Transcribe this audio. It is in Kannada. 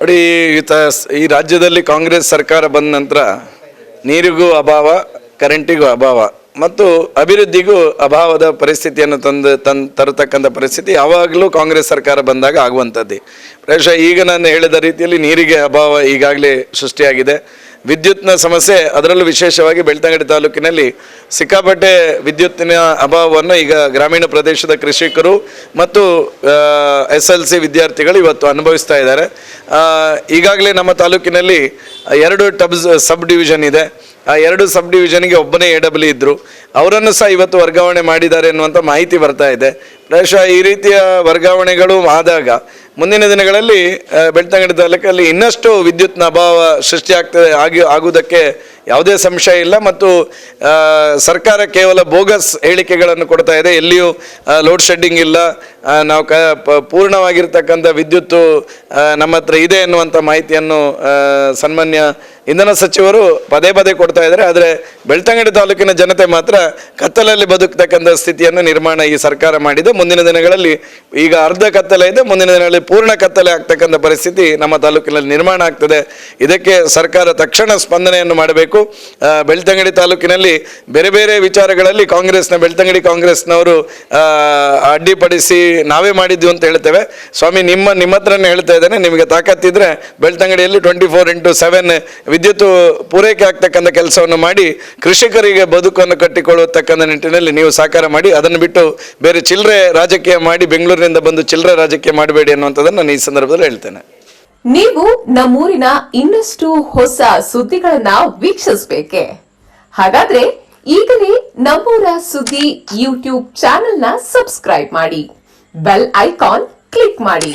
ನೋಡಿ, ಈ ರಾಜ್ಯದಲ್ಲಿ ಕಾಂಗ್ರೆಸ್ ಸರ್ಕಾರ ಬಂದ ನಂತರ ನೀರಿಗೂ ಅಭಾವ, ಕರೆಂಟಿಗೂ ಅಭಾವ ಮತ್ತು ಅಭಿವೃದ್ಧಿಗೂ ಅಭಾವದ ಪರಿಸ್ಥಿತಿಯನ್ನು ತಂದು ತನ್ ತರತಕ್ಕಂಥ ಪರಿಸ್ಥಿತಿ ಯಾವಾಗಲೂ ಕಾಂಗ್ರೆಸ್ ಸರ್ಕಾರ ಬಂದಾಗ ಆಗುವಂಥದ್ದೇ. ಪ್ರಾಯಶಃ ಈಗ ನಾನು ಹೇಳಿದ ರೀತಿಯಲ್ಲಿ ನೀರಿಗೆ ಅಭಾವ ಈಗಾಗಲೇ ಸೃಷ್ಟಿಯಾಗಿದೆ. ವಿದ್ಯುತ್ನ ಸಮಸ್ಯೆ ಅದರಲ್ಲೂ ವಿಶೇಷವಾಗಿ ಬೆಳ್ತಂಗಡಿ ತಾಲೂಕಿನಲ್ಲಿ ಸಿಕ್ಕಾಪಟ್ಟೆ ವಿದ್ಯುತ್ತಿನ ಅಭಾವವನ್ನು ಈಗ ಗ್ರಾಮೀಣ ಪ್ರದೇಶದ ಕೃಷಿಕರು ಮತ್ತು ಎಸ್ ಎಲ್ ಸಿ ವಿದ್ಯಾರ್ಥಿಗಳು ಇವತ್ತು ಅನುಭವಿಸ್ತಾ ಇದ್ದಾರೆ. ಈಗಾಗಲೇ ನಮ್ಮ ತಾಲೂಕಿನಲ್ಲಿ ಎರಡು ಟಬ್ಸ್, ಸಬ್ ಡಿವಿಷನ್ ಇದೆ. ಆ ಎರಡು ಸಬ್ ಡಿವಿಷನ್ಗೆ ಒಬ್ಬನೇ ಎ ಡಬ್ಲ್ಯೂ ಇದ್ದರು ಅವರನ್ನು ಸಹ ಇವತ್ತು ವರ್ಗಾವಣೆ ಮಾಡಿದ್ದಾರೆ ಎನ್ನುವಂಥ ಮಾಹಿತಿ ಬರ್ತಾ ಇದೆ. ಪ್ರಾಯಶಃ ಈ ರೀತಿಯ ವರ್ಗಾವಣೆಗಳು ಆದಾಗ ಮುಂದಿನ ದಿನಗಳಲ್ಲಿ ಬೆಳ್ತಂಗಡಿ ತಾಲೂಕಲ್ಲಿ ಇನ್ನಷ್ಟು ವಿದ್ಯುತ್ನ ಅಭಾವ ಸೃಷ್ಟಿಯಾಗ್ತದೆ, ಆಗಿ, ಆಗುವುದಕ್ಕೆ ಯಾವುದೇ ಸಂಶಯ ಇಲ್ಲ ಮತ್ತು ಸರ್ಕಾರ ಕೇವಲ ಬೋಗಸ್ ಹೇಳಿಕೆಗಳನ್ನು ಕೊಡ್ತಾ ಇದೆ. ಎಲ್ಲಿಯೂ ಲೋಡ್ ಶೆಡ್ಡಿಂಗ್ ಇಲ್ಲ. ನಾವು ಕ ಪೂರ್ಣವಾಗಿರ್ತಕ್ಕಂಥ ವಿದ್ಯುತ್ತು ನಮ್ಮ ಹತ್ರ ಇದೆ ಎನ್ನುವಂಥ ಮಾಹಿತಿಯನ್ನು ಸನ್ಮಾನ್ಯ ಇಂಧನ ಸಚಿವರು ಪದೇ ಪದೇ ಕೊಡ್ತಾ ಇದ್ದಾರೆ, ಆದರೆ ಬೆಳ್ತಂಗಡಿ ತಾಲೂಕಿನ ಜನತೆ ಮಾತ್ರ ಕತ್ತಲಲ್ಲಿ ಬದುಕತಕ್ಕಂಥ ಸ್ಥಿತಿಯನ್ನು ನಿರ್ಮಾಣ ಈ ಸರ್ಕಾರ ಮಾಡಿದೆ ಮುಂದಿನ ದಿನಗಳಲ್ಲಿ ಈಗ ಅರ್ಧ ಕತ್ತಲೆ ಇದೆ, ಮುಂದಿನ ದಿನಗಳಲ್ಲಿ ಪೂರ್ಣ ಕತ್ತಲೆ ಆಗ್ತಕ್ಕಂಥ ಪರಿಸ್ಥಿತಿ ನಮ್ಮ ತಾಲೂಕಿನಲ್ಲಿ ನಿರ್ಮಾಣ ಆಗ್ತದೆ. ಇದಕ್ಕೆ ಸರ್ಕಾರ ತಕ್ಷಣ ಸ್ಪಂದನೆಯನ್ನು ಮಾಡಬೇಕು. ಬೆಳ್ತಂಗಡಿ ತಾಲೂಕಿನಲ್ಲಿ ಬೇರೆ ಬೇರೆ ವಿಚಾರಗಳಲ್ಲಿ ಕಾಂಗ್ರೆಸ್ನ, ಬೆಳ್ತಂಗಡಿ ಕಾಂಗ್ರೆಸ್ನವರು ಅಡ್ಡಿಪಡಿಸಿ ನಾವೇ ಮಾಡಿದ್ವಿ ಅಂತ ಹೇಳ್ತೇವೆ. ಸ್ವಾಮಿ, ನಿಮ್ಮ ನಿಮ್ಮ ಹತ್ರನೇ ಹೇಳ್ತಾ ಇದ್ದೇನೆ. ನಿಮಗೆ ತಾಕತ್ತಿದ್ರೆ ಬೆಳ್ತಂಗಡಿಯಲ್ಲಿ ಟ್ವೆಂಟಿ ಫೋರ್ ಇಂಟು ಸೆವೆನ್ ವಿದ್ಯುತ್ ಪೂರೈಕೆ ಆಗ್ತಕ್ಕಂಥ ಕೆಲಸವನ್ನು ಮಾಡಿ ಕೃಷಿಕರಿಗೆ ಬದುಕನ್ನು ಕಟ್ಟಿಕೊಳ್ಳತಕ್ಕಂಥ ನಿಟ್ಟಿನಲ್ಲಿ ನೀವು ಸಹಕಾರ ಮಾಡಿ, ಅದನ್ನು ಬಿಟ್ಟು ಬೇರೆ ಚಿಲ್ಲರೆ ರಾಜಕೀಯ ಮಾಡಿ, ಬೆಂಗಳೂರಿನಿಂದ ಬಂದು ಚಿಲ್ಲರೆ ರಾಜಕೀಯ ಮಾಡಬೇಡಿ ಅನ್ನುವಂಥದ್ದನ್ನು ನಾನು ಈ ಸಂದರ್ಭದಲ್ಲಿ ಹೇಳ್ತೇನೆ. ನೀವು ನಮ್ಮೂರಿನ ಇನ್ನಷ್ಟು ಹೊಸ ಸುದ್ದಿಗಳನ್ನ ವೀಕ್ಷಿಸಬೇಕೆ? ಹಾಗಾದ್ರೆ ಈಗಲೇ ನಮ್ಮೂರ ಸುದ್ದಿ ಯೂಟ್ಯೂಬ್ ಚಾನೆಲ್ನ ಸಬ್ಸ್ಕ್ರೈಬ್ ಮಾಡಿ, ಬೆಲ್ ಐಕಾನ್ ಕ್ಲಿಕ್ ಮಾಡಿ.